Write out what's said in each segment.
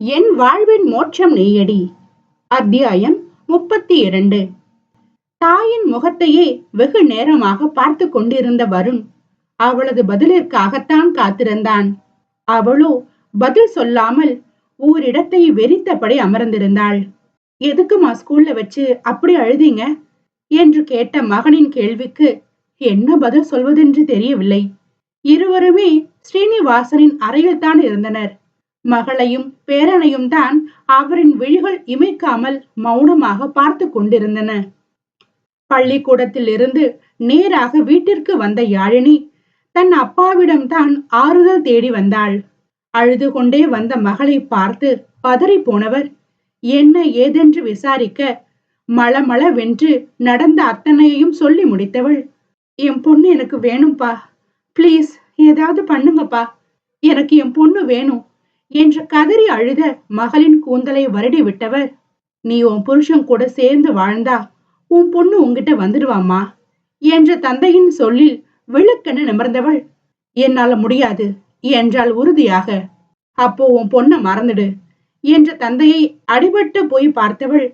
என் வாழ்வின் மோட்சம் நீயடி. அத்தியாயம் முப்பத்தி இரண்டு தாயின் முகத்தையே வெகு நேரமாக பார்த்து கொண்டிருந்த வருண் அவளது பதிலிற்காகத்தான் காத்திருந்தான். அவளோ பதில் சொல்லாமல் ஓரிடத்தை வெறித்தபடி அமர்ந்திருந்தாள். எதுக்குமா ஸ்கூல்ல வச்சு அப்படி அழுதீங்க? என்று கேட்ட மகனின் கேள்விக்கு என்ன பதில் சொல்வதென்று தெரியவில்லை. இருவருமே ஸ்ரீனிவாசனின் அறையில்தான் இருந்தனர். மகளையும் பேரனையும் தான் அவரின் விழிகள் இமைக்காமல் மௌனமாக பார்த்து கொண்டிருந்தன. பள்ளிக்கூடத்தில் இருந்து நேராக வீட்டிற்கு வந்த யாழினி தன் அப்பாவிடம் தான் ஆறுதல் தேடி வந்தாள். அழுது கொண்டே வந்த மகளை பார்த்து பதறி போனவர் என்ன ஏதென்று விசாரிக்க மளமளவென்று நடந்த அத்தனையையும் சொல்லி முடித்தவள். என் பொண்ணு எனக்கு வேணும்பா. ப்ளீஸ் ஏதாவது பண்ணுங்கப்பா. எனக்கு என் பொண்ணு வேணும். என்று கதறி அழுத மகளின் கூந்தலை வருடி விட்டவர் நீ உன் புருஷன் கூட சேர்ந்து வாழ்ந்தா உன் பொண்ணு உங்ககிட்ட வந்துடுவாம்மா என்ற தந்தையின் சொல்லில் விழுக்கென நிமிர்ந்தவள். என்னால முடியாது என்றால் உறுதியாக. அப்போ உன் பொண்ணை மறந்துடு என்ற தந்தையை அடிபட்டு போய் பார்த்தவள்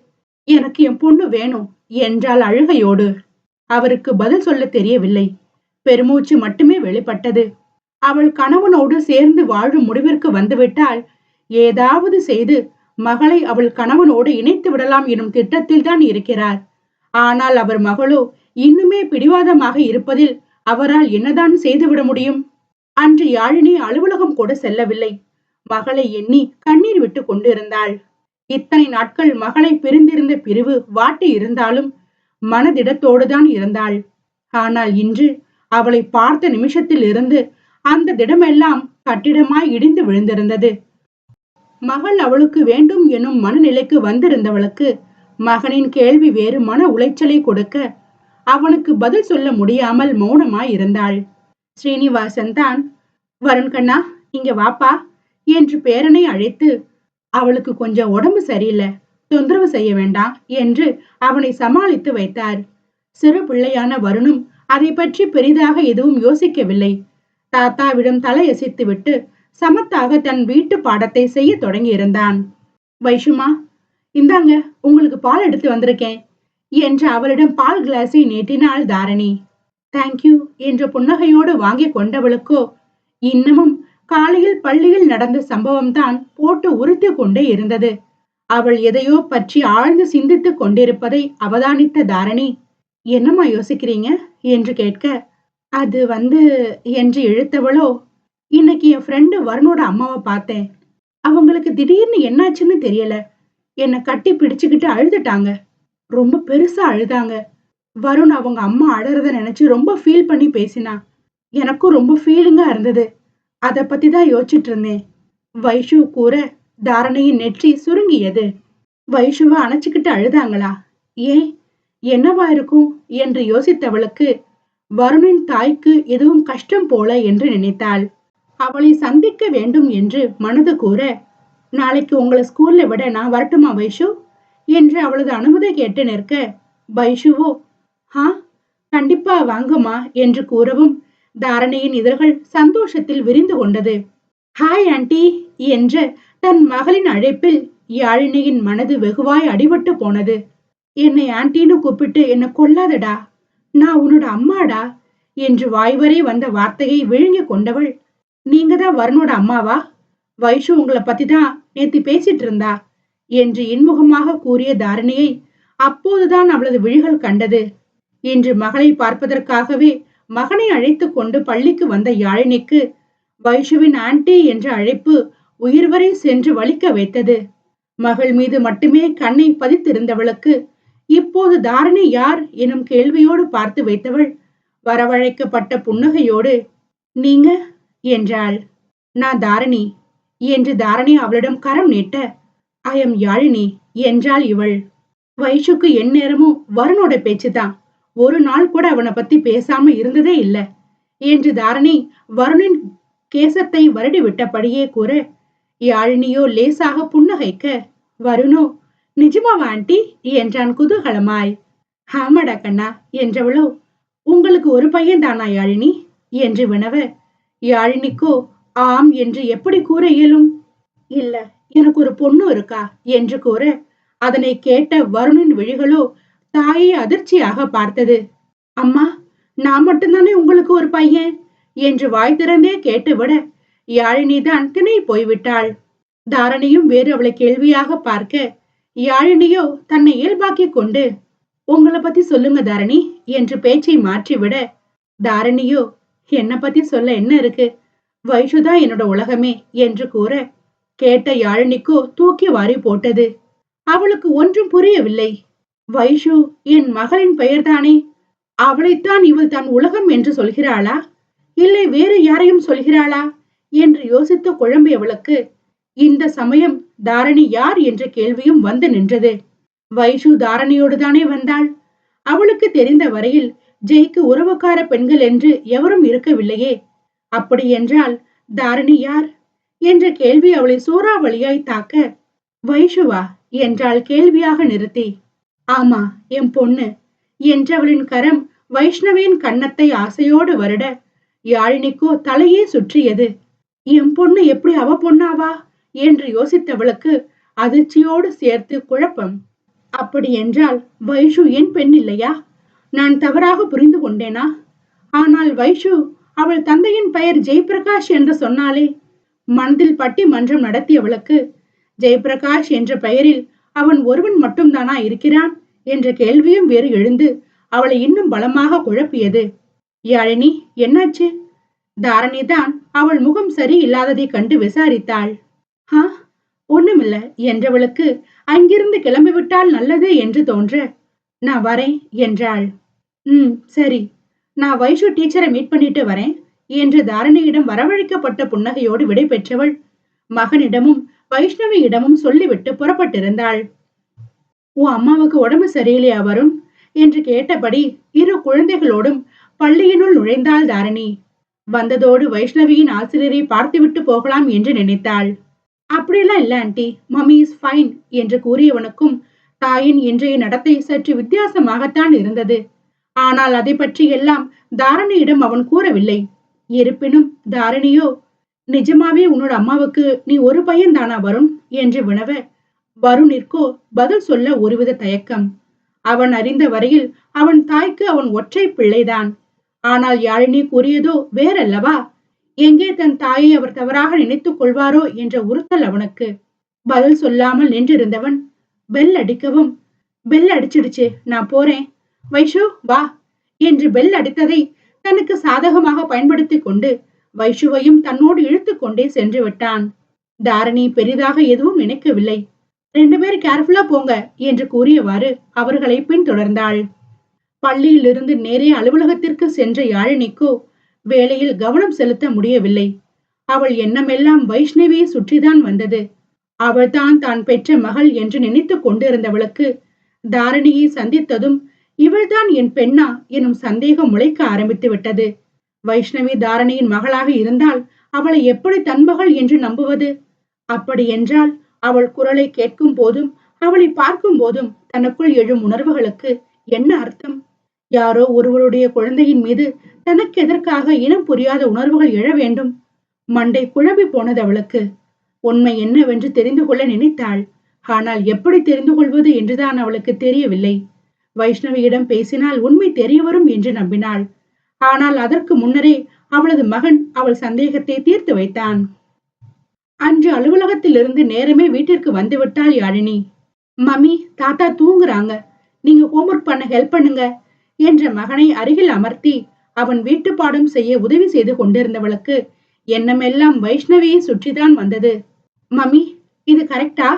எனக்கு என் பொண்ணு வேணும் என்றால் அழுகையோடு. அவருக்கு பதில் சொல்ல தெரியவில்லை. பெருமூச்சு மட்டுமே வெளிப்பட்டது. அவள் கணவனோடு சேர்ந்து வாழும் முடிவிற்கு வந்துவிட்டால் ஏதாவது செய்து மகளை அவள் கணவனோடு இணைத்து விடலாம் எனும் திட்டத்தில் தான் இருக்கிறார். ஆனால் அவர் மகளோ இன்னுமே பிடிவாதமாக இருப்பதில் அவரால் என்னதான் செய்துவிட முடியும்? அன்று யாழினி அலுவலகம் கூட செல்லவில்லை. மகளை எண்ணி கண்ணீர் விட்டு கொண்டிருந்தாள். இத்தனை நாட்கள் மகளை பிரிந்திருந்த பிரிவு வாட்டி இருந்தாலும் மனதிடத்தோடுதான் இருந்தாள். ஆனால் இன்று அவளை பார்த்த நிமிஷத்தில் இருந்து அந்த திடமெல்லாம் கட்டிடமாய் இடிந்து விழுந்திருந்தது. மகள் அவளுக்கு வேண்டும் எனும் மனநிலைக்கு வந்திருந்தவளுக்கு மகனின் கேள்வி வேறு மன உளைச்சலை கொடுக்க அவனுக்கு பதில் சொல்ல முடியாமல் மௌனமாய் இருந்தாள். ஸ்ரீனிவாசன் தான். வருண்கண்ணா இங்க வாப்பா என்று பேரனை அழைத்து அவளுக்கு கொஞ்சம் உடம்பு சரியில்லை தொந்தரவு செய்ய வேண்டாம் என்று அவனை சமாளித்து வைத்தார். சிறு பிள்ளையான வருணும் அதை பற்றி பெரிதாக எதுவும் யோசிக்கவில்லை. தாத்தாவிடம் தலையசைத்து விட்டு சமத்தாக தன் வீட்டு பாடத்தை செய்ய தொடங்கி இருந்தான் வைஷுமா இந்தாங்க உங்களுக்கு பால் எடுத்து வந்திருக்கேன் என்று அவளிடம் பால் கிளாஸை நீட்டினாள் தாரணி. தேங்க்யூ என்ற புன்னகையோடு வாங்கி கொண்டவளுக்கோ இன்னமும் காலையில் பள்ளியில் நடந்த சம்பவம் தான் போட்டு உறுத்தி கொண்டே இருந்தது. அவள் எதையோ பற்றி ஆழ்ந்து சிந்தித்துக் கொண்டிருப்பதை அவதானித்த தாரணி என்னம்மா யோசிக்கிறீங்க? என்று கேட்க அது வந்து என்று இழுத்தவளோ இன்னைக்கு என் ஃப்ரெண்டு வருணோட அம்மாவை பார்த்தேன். அவங்களுக்கு திடீர்னு என்னாச்சுன்னு தெரியல. என்னை கட்டி பிடிச்சுக்கிட்டு அழுதுட்டாங்க. ரொம்ப பெருசா அழுதாங்க. வருண் அவங்க அம்மா அழறத நினைச்சு ரொம்ப ஃபீல் பண்ணி பேசினா. எனக்கும் ரொம்ப ஃபீலிங்கா இருந்தது. அதை பத்தி தான் யோசிச்சுட்டு இருந்தேன். வைஷு கூற தாரணையின் நெற்றி சுருங்கியது. வைஷுவை அணைச்சிக்கிட்டு அழுதாங்களா? ஏன்? என்னவா இருக்கும்? என்று யோசித்தவளுக்கு வருணின் தாய்க்கு எதுவும் கஷ்டம் போல என்று நினைத்தாள். அவளை சந்திக்க வேண்டும் என்று மனது கூற நாளைக்கு உங்களை ஸ்கூல்ல விட நான் வரட்டுமா வைஷு? என்று அவளது அனுமதி கேட்டு நிற்க வைஷுவோ ஹா கண்டிப்பா வாங்கம்மா என்று கூறவும் தாரணையின் இதழ்கள் சந்தோஷத்தில் விரிந்து கொண்டது. ஹாய் ஆண்டி என்ற தன் மகளின் அழைப்பில் யாழினியின் மனது வெகுவாய் அடிபட்டு போனது. என்னை ஆண்டின்னு கூப்பிட்டு என்னை கொல்லாதடா நான் உன்னோட அம்மாடா என்று வாய்வரை வந்த வார்த்தையை விழுங்கி கொண்டவள். நீங்க தான் வருணோட அம்மாவா? வைஷு உங்களை பத்தி தான் நேத்தி பேசிட்டு இருந்தா என்று இன்முகமாக கூறிய தாரணியை அப்போதுதான் அவளது விழிகள் கண்டது இன்று மகளை பார்ப்பதற்காகவே மகனை அழைத்து கொண்டு பள்ளிக்கு வந்த யாழினிக்கு வைஷுவின் ஆன்டி என்ற அழைப்பு உயிர்வரை சென்று வலிக்க வைத்தது. மகள் மீது மட்டுமே கண்ணை பதித்திருந்தவளுக்கு இப்போது தாரணி யார் எனும் கேள்வியோடு பார்த்து வைத்தவள் வரவழைக்கப்பட்ட புன்னகையோடு நீங்க? என்றாள். நான் தாரணி. என்று தாரணி அவளிடம் கரம் நீட்ட எம் யாழினி என்றாள் இவள். வைஷுக்கு எந்நேரமும் வருணோட பேச்சுதான். ஒரு நாள் கூட அவனை பத்தி பேசாம இருந்ததே இல்ல என்று தாரணி வருணின் கேசத்தை வருடி விட்டபடியே கூற யாழினியோ லேசாக புன்னகைக்க வருணோ நிஜமாவா ஆண்டி? என்றான் குதூகலமாய். ஆமாடா கண்ணா என்றவளோ. உங்களுக்கு ஒரு பையன் தானா யாழினி? என்று வினவ. யாழினிக்கோ ஆம் என்று எப்படி கூற இயலும்? இல்ல எனக்கு ஒரு பொண்ணு இருக்கா? என்று கூற. அதனை கேட்ட வருணின் விழிகளோ தாயை அதிர்ச்சியாக பார்த்தது. அம்மா நான் மட்டும்தானே உங்களுக்கு ஒரு பையன்? என்று வாய் திறந்தே கேட்டுவிட யாழினிதான் திணை போய்விட்டாள். தாரணியும் வேறு அவளை கேள்வியாக பார்க்க யாழினியோ தன்னை இயல்பாக்கிக் கொண்டு உங்களை பத்தி சொல்லுங்க தாரணி என்று பேச்சை மாற்றிவிட தாரணியோ என்ன பத்தி சொல்ல என்ன இருக்கு? வைஷுதான் என்னோட உலகமே என்று கூற கேட்ட யாழினிக்கோ தூக்கி வாரி போட்டது. அவளுக்கு ஒன்றும் புரியவில்லை. வைஷு என் மகளின் பெயர்தானே? அவளைத்தான் இவள் தன் உலகம் என்று சொல்கிறாளா? இல்லை வேறு யாரையும் சொல்கிறாளா? என்று யோசித்து குழம்பியவளுக்கு இந்த சமயம் தாரணி யார் என்ற கேள்வியும் வந்து நின்றது. வைஷு தாரணியோடு தானே வந்தாள்? அவளுக்கு தெரிந்த வரையில் ஜெய்க்கு உறவுக்கார பெண்கள் என்று எவரும் இருக்கவில்லையே. அப்படி என்றால் தாரணி யார்? என்ற கேள்வி அவளை சூறாவளியாய் தாக்க வைஷுவா என்றாள் கேள்வியாக நிறுத்தி. ஆமா என் பொண்ணு என்றவளின் கரம் வைஷ்ணவியின் கன்னத்தை ஆசையோடு வருட யாழினிக்கோ தலையே சுற்றியது. என் பொண்ணு எப்படி அவ பொண்ணாவா? என்று யோசித்தவளுக்கு அதிர்ச்சியோடு சேர்த்து குழப்பம். அப்படி என்றால் வைஷு என் பெண் இல்லையா? நான் தவறாக புரிந்து கொண்டேனா? ஆனால் வைஷு அவள் தந்தையின் பெயர் ஜெயபிரகாஷ் என்று சொன்னாலே மனதில் பட்டி மன்றம் நடத்தியவளுக்கு ஜெயபிரகாஷ் என்ற பெயரில் அவன் ஒருவன் மட்டும்தானா இருக்கிறான்? என்ற கேள்வியும் வேறு எழுந்து அவளை இன்னும் பலமாக குழப்பியது. யாழினி என்னாச்சு? தாரணிதான் அவள் முகம் சரி இல்லாததை கண்டு விசாரித்தாள். ஆ ஒண்ணுமில்ல என்றவளுக்கு அங்கிருந்து கிளம்பிவிட்டால் நல்லது என்று தோன்ற. நான் வரேன் என்றாள். ம் சரி. நான் வைஷு டீச்சரை மீட் பண்ணிட்டு வரேன் என்று தாரணியிடம் வரவழைக்கப்பட்ட புன்னகையோடு விடை பெற்றவள். மகனிடமும் வைஷ்ணவியிடமும் சொல்லிவிட்டு புறப்பட்டிருந்தாள். உன் அம்மாவுக்கு உடம்பு சரியில்லையா வரும் என்று கேட்டபடி இரு குழந்தைகளோடும் பள்ளியினுள் நுழைந்தாள் தாரணி. வந்ததோடு வைஷ்ணவியின் ஆசிரியரை பார்த்துவிட்டு போகலாம் என்று நினைத்தாள். அப்படியெல்லாம் இல்ல ஆண்டி. மம்மி இஸ் ஃபைன் என்று கூறியவனுக்கும் தாயின் இன்றைய நடத்தை சற்று வித்தியாசமாகத்தான் இருந்தது. ஆனால் அதை பற்றி எல்லாம் தாரணியிடம் அவன் கூறவில்லை. இருப்பினும் தாரணியோ நிஜமாவே உன்னோட அம்மாவுக்கு நீ ஒரு பையன் தானா வருண்? என்று வினவ வருணிற்கோ பதில் சொல்ல ஒருவித தயக்கம். அவன் அறிந்த வரையில் அவன் தாய்க்கு அவன் ஒற்றை பிள்ளைதான். ஆனால் யாழினி கூறியதோ வேறல்லவா? எங்கே தன் தாயை அவர் தவறாக நினைத்துக் கொள்வாரோ என்ற உறுத்தல் அவனுக்கு. பதில் சொல்லாமல் நின்றிருந்தவன் பெல் அடிக்கவும் பெல் அடிச்சிடுச்சு நான் போறேன். வைஷு வா. என்று பெல் அடித்ததை தனக்கு சாதகமாக பயன்படுத்தி கொண்டு வைஷுவையும் தன்னோடு இழுத்து கொண்டே சென்று விட்டான். தாரணி பெரிதாக எதுவும் நினைக்கவில்லை. ரெண்டு பேரும் கேர்ஃபுல்லா போங்க என்று கூறியவாறு அவர்களை பின்தொடர்ந்தாள். பள்ளியிலிருந்து நேரே அலுவலகத்திற்கு சென்ற யாழினிக்கோ வேலையில் கவனம் செலுத்த முடியவில்லை. அவள் எண்ணமெல்லாம் வைஷ்ணவியை சுற்றிதான் வந்தது. அவள்தான் தான் பெற்ற மகள் என்று நினைத்துக் கொண்டிருந்தவளுக்கு தாரணியை சந்தித்ததும் இவள்தான் என் பெண்ணா எனும் சந்தேகம் முளைக்க ஆரம்பித்து விட்டது. வைஷ்ணவி தாரணியின் மகளாக இருந்தால் அவளை எப்படி தன்மகள் என்று நம்புவது? அப்படி என்றால் அவள் குரலை கேட்கும் போதும் அவளை பார்க்கும் போதும் தனக்குள் எழும் உணர்வுகளுக்கு என்ன அர்த்தம்? யாரோ ஒருவருடைய குழந்தையின் மீது தனக்கு எதற்காக இனம் புரியாத உணர்வுகள் எழ வேண்டும்? மண்டை குழம்பி போனது அவளுக்கு. உண்மை என்னவென்று தெரிந்து கொள்ள நினைத்தாள். ஆனால் எப்படி தெரிந்து கொள்வது என்றுதான் அவளுக்கு தெரியவில்லை. வைஷ்ணவியிடம் பேசினால் உண்மை தெரியவரும் என்று நம்பினாள். ஆனால் அதற்கு முன்னரே அவளது மகன் அவள் சந்தேகத்தை தீர்த்து வைத்தான். அன்று அலுவலகத்திலிருந்து நேரமே வீட்டிற்கு வந்துவிட்டாள் யாழினி. மம்மி தாத்தா தூங்குறாங்க. நீங்க ஹோம்ஒர்க் பண்ண ஹெல்ப் பண்ணுங்க. என்ற மகனை அருகில் அமர்த்தி அவன் வீட்டு பாடம் செய்ய உதவி செய்து கொண்டிருந்தவளுக்கு எண்ணமெல்லாம் வைஷ்ணவியை சுற்றிதான் வந்தது. மம்மி இது கரெக்டா?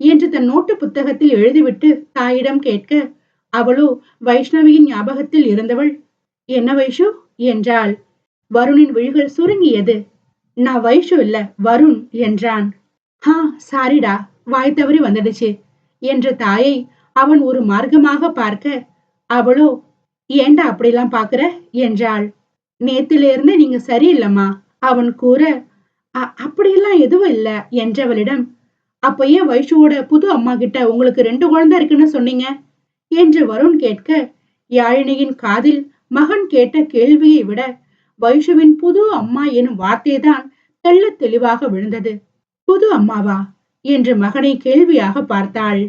என்று தன் நோட்டு புத்தகத்தில் எழுதிவிட்டு தாயிடம் கேட்க அவளோ வைஷ்ணவியின் ஞாபகத்தில் இருந்தவள்? என்ன வைஷு? என்றாள். வருணின் விழிகள் சுருங்கியது. நான் வைஷு இல்ல வருண் என்றான். ஹா சாரிடா வாய் தவறி வந்துடுச்சு என்ற தாயை அவன் ஒரு மார்க்கமாக பார்க்க அவளோ ஏண்டா அப்படிலாம் பாக்குற என்றாள். நேத்திலிருந்து நீங்க சரியில்லம்மா அவன் கூற அப்படியெல்லாம் எதுவும் இல்ல என்றவளிடம் அப்ப ஏன் வைஷுவோட புது அம்மா கிட்ட உங்களுக்கு ரெண்டு குழந்தை இருக்குன்னு சொன்னீங்க? என்று வருண் கேட்க யாழினியின் காதில் மகன் கேட்ட கேள்வியை விட வைஷுவின் புது அம்மா எனும் வார்த்தைதான் தெள்ள தெளிவாக விழுந்தது. புது அம்மாவா? என்று மகனை கேள்வியாக பார்த்தாள்.